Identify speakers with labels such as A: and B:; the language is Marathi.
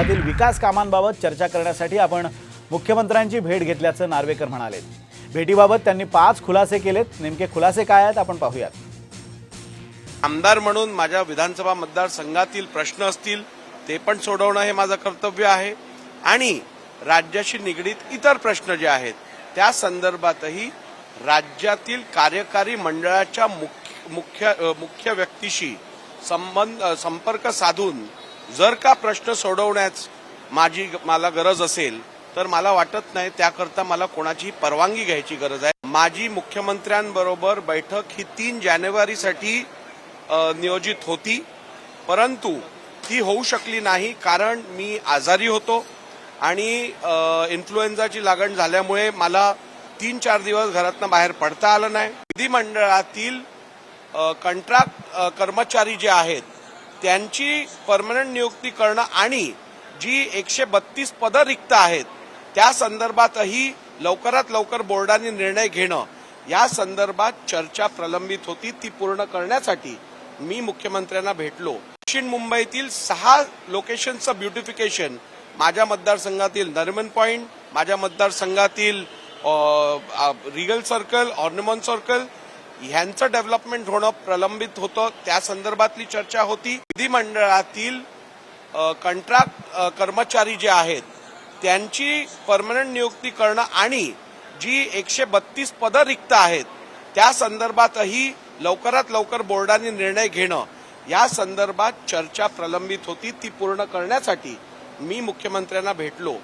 A: मतदारसंघातील विकास कामांबाबत चर्चा करण्यासाठी आपण मुख्यमंत्र्यांची भेट घेतल्याचं नार्वेकर म्हणाले. भेटीबाबत त्यांनी पाच खुलासे केलेत. नेमके खुलासे काय आहेत आपण पाहूयात.
B: आमदार म्हणून माझ्या विधानसभा मतदारसंघातील प्रश्न असतील ते पण सोडवणं हे माझं कर्तव्य आहे. आणि राज्याशी निगडीत इतर प्रश्न जे आहेत त्या संदर्भातही राज्यातील कार्यकारी मंडळाच्या मुख्य मुख्य मुख्य व्यक्तीशी संबंध संपर्क साधून जर का प्रश्न सोडवण्यास माझी मला गरज असेल तर मला वाटत नाही त्याकरता मला कोणाची परवानगी घ्यायची गरज आहे. माझी मुख्यमंत्र्यांबरोबर बैठक ही तीन जानेवारीसाठी नियोजित होती. परंतु ती होऊ शकली नाही कारण मी आजारी होतो आणि इन्फ्लुएन्झाची लागण झाल्यामुळे मला तीन चार दिवस घरातनं बाहेर पडता आलं नाही. विधिमंडळातील कंट्रॅक्ट कर्मचारी जे आहेत त्यांची परमनंट नियुक्ती करणं आणि जी एकशे बत्तीस पदं रिक्त आहेत त्या संदर्भातही लवकरात लवकर बोर्डाने निर्णय घेणं या संदर्भात चर्चा प्रलंबित होती ती पूर्ण करण्यासाठी मी मुख्यमंत्र्यांना भेटलो. दक्षिण मुंबईतील सहा लोकेशनचं ब्युटिफिकेशन माझ्या मतदारसंघातील नरिमन पॉईंट माझ्या मतदारसंघातील रिगल सर्कल ऑर्नमन सर्कल ह्यांचं डेव्हलपमेंट होणं प्रलंबित होतं. त्या संदर्भातली चर्चा होती. विधिमंडळातील कंट्रॅक्ट कर्मचारी जे आहेत त्यांची परमनंट नियुक्ती करणं आणि जी एकशे बत्तीस पदं रिक्त आहेत त्या संदर्भातही लवकरात लवकर बोर्डाने निर्णय घेणं या संदर्भात चर्चा प्रलंबित होती. ती पूर्ण करण्यासाठी मी मुख्यमंत्र्यांना भेटलो.